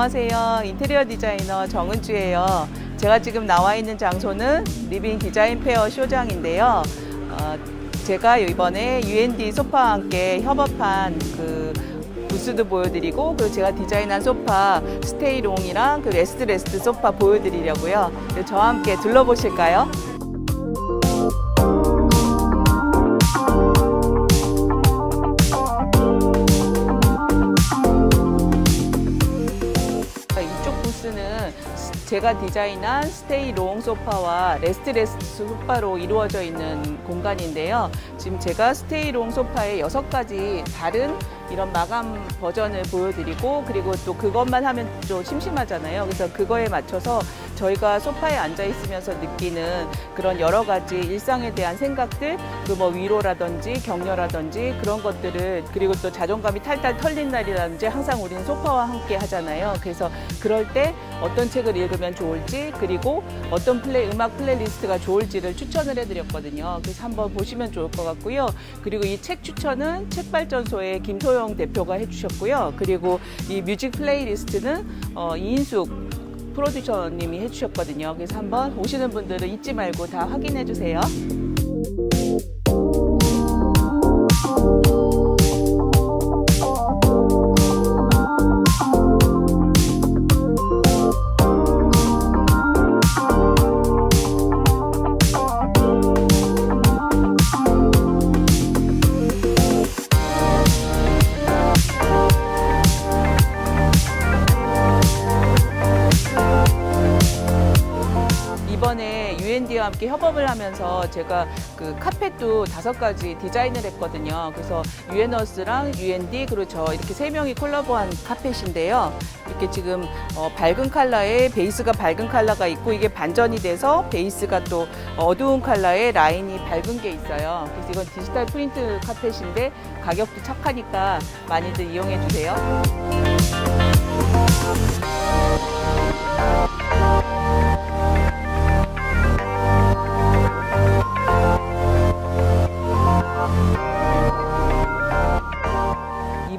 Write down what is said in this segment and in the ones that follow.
안녕하세요. 인테리어 디자이너 정은주예요. 제가 지금 나와 있는 장소는 리빙 디자인 페어 쇼장인데요. 어, 제가 이번에 UND 소파와 함께 협업한 그 부스도 보여드리고 그리고 제가 디자인한 소파 스테이롱이랑 그 레스트 레스트 소파 보여드리려고요. 네, 저와 함께 둘러보실까요? 부스는 제가 디자인한 스테이 롱 소파와 레스트 레스트 소파로 이루어져 있는 공간인데요. 지금 제가 스테이 롱 소파의 여섯 가지 다른 이런 마감 버전을 보여드리고 그리고 또 그것만 하면 좀 심심하잖아요. 그래서 그거에 맞춰서 저희가 소파에 앉아 있으면서 느끼는 그런 여러 가지 일상에 대한 생각들, 그 뭐 위로라든지 격려라든지 그런 것들을 그리고 또 자존감이 탈탈 털린 날이라든지 항상 우리는 소파와 함께 하잖아요. 그래서 그럴 때 어떤 책을 읽으면 좋을지 그리고 어떤 플레이 음악 플레이리스트가 좋을지를 추천을 해드렸거든요. 그래서 한번 보시면 좋을 것 같고요. 그리고 이 책 추천은 책발전소의 김소영 대표가 해주셨고요. 그리고 이 뮤직 플레이리스트는 어, 이인숙 프로듀서님이 해주셨거든요. 그래서 한번 오시는 분들은 잊지 말고 다 확인해 주세요. 함께 협업을 하면서 제가 그 카펫도 다섯 가지 디자인을 했거든요. 그래서 유엔어스랑 UND 그리고 저 이렇게 세 명이 콜라보한 카펫인데요. 이렇게 지금 어, 밝은 컬러에 베이스가 밝은 컬러가 있고 이게 반전이 돼서 베이스가 또 어두운 컬러에 라인이 밝은 게 있어요. 그래서 이건 디지털 프린트 카펫인데 가격도 착하니까 많이들 이용해 주세요.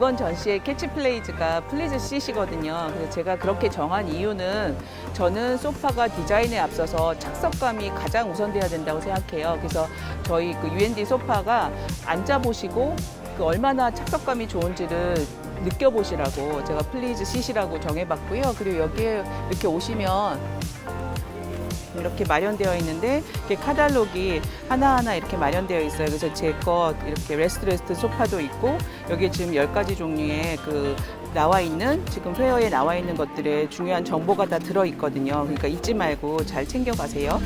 이번 전시의 캐치플레이즈가 플리즈 씰이거든요. 그래서 제가 그렇게 정한 이유는 저는 소파가 디자인에 앞서서 착석감이 가장 우선돼야 된다고 생각해요. 그래서 저희 그 UND 소파가 앉아보시고 그 얼마나 착석감이 좋은지를 느껴보시라고 제가 플리즈 씰이라고 정해봤고요. 그리고 여기에 이렇게 오시면 이렇게 마련되어 있는데 이렇게 카달로기 하나하나 이렇게 마련되어 있어요. 그래서 제 것 이렇게 레스트 레스트 소파도 있고 여기에 지금 10가지 종류의 그 나와 있는 지금 회어에 나와 있는 것들의 중요한 정보가 다 들어 있거든요. 그러니까 잊지 말고 잘 챙겨 가세요.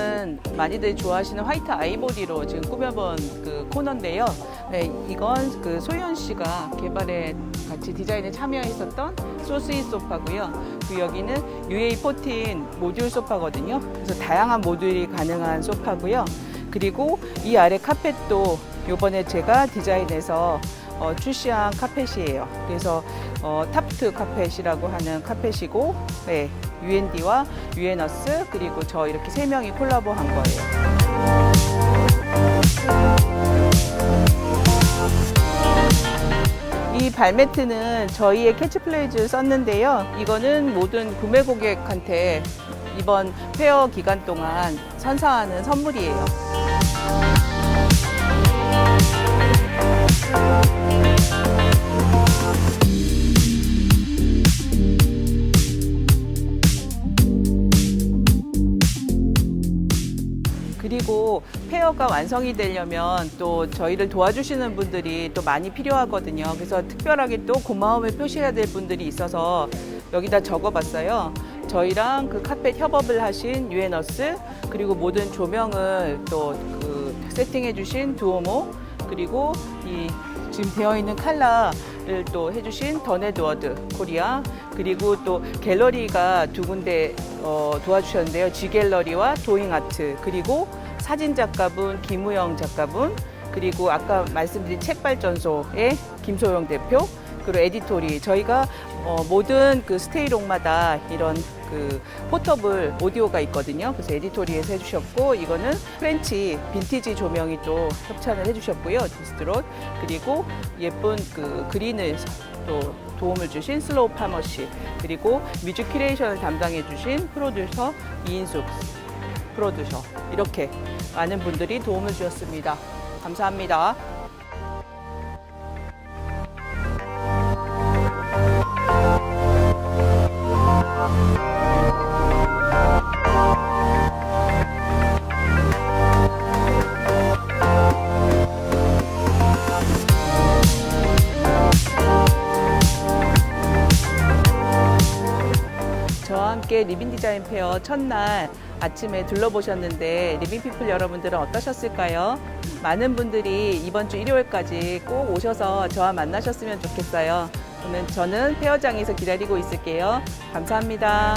이 부스는 많이들 좋아하시는 화이트 아이보리로 지금 꾸며본 그 코너인데요. 네, 이건 그 소연 씨가 개발에 같이 디자인에 참여했었던 소스이 소파고요. 그 여기는 UA14 모듈 소파거든요. 그래서 다양한 모듈이 가능한 소파고요. 그리고 이 아래 카펫도 요번에 제가 디자인해서 어, 출시한 카펫이에요. 그래서 어, 탑트 카펫이라고 하는 카펫이고, 네, UND와 유에너스 그리고 저 이렇게 세 명이 콜라보한 거예요. 이 발매트는 저희의 캐치플레이즈 썼는데요. 이거는 모든 구매 고객한테 이번 페어 기간 동안 선사하는 선물이에요. 페어가 완성이 되려면 또 저희를 도와주시는 분들이 또 많이 필요하거든요. 그래서 특별하게 또 고마움을 표시해야 될 분들이 있어서 여기다 적어봤어요. 저희랑 그 카펫 협업을 하신 유에너스 그리고 모든 조명을 또 그 세팅해주신 두오모 그리고 이 지금 되어 있는 칼라를 또 해주신 더네드워드 코리아 그리고 또 갤러리가 두 군데 어, 도와주셨는데요. G 갤러리와 도잉 아트 그리고 사진 작가분 김우영 작가분 그리고 아까 말씀드린 책발전소의 김소영 대표 그리고 에디토리 저희가 어, 모든 그 스테이롱마다 이런 그 포터블 오디오가 있거든요. 그래서 에디토리에서 해주셨고 이거는 프렌치 빈티지 조명이 또 협찬을 해주셨고요. 디스트롯 그리고 예쁜 그 그린을 또 도움을 주신 슬로우 파머시 그리고 뮤직 큐레이션을 담당해 주신 프로듀서 이인숙 프로듀서 이렇게 많은 분들이 도움을 주셨습니다. 감사합니다. 저와 함께 리빙 디자인 페어 첫날 아침에 둘러보셨는데 리빙피플 여러분들은 어떠셨을까요? 많은 분들이 이번 주 일요일까지 꼭 오셔서 저와 만나셨으면 좋겠어요. 저는 페어장에서 기다리고 있을게요. 감사합니다.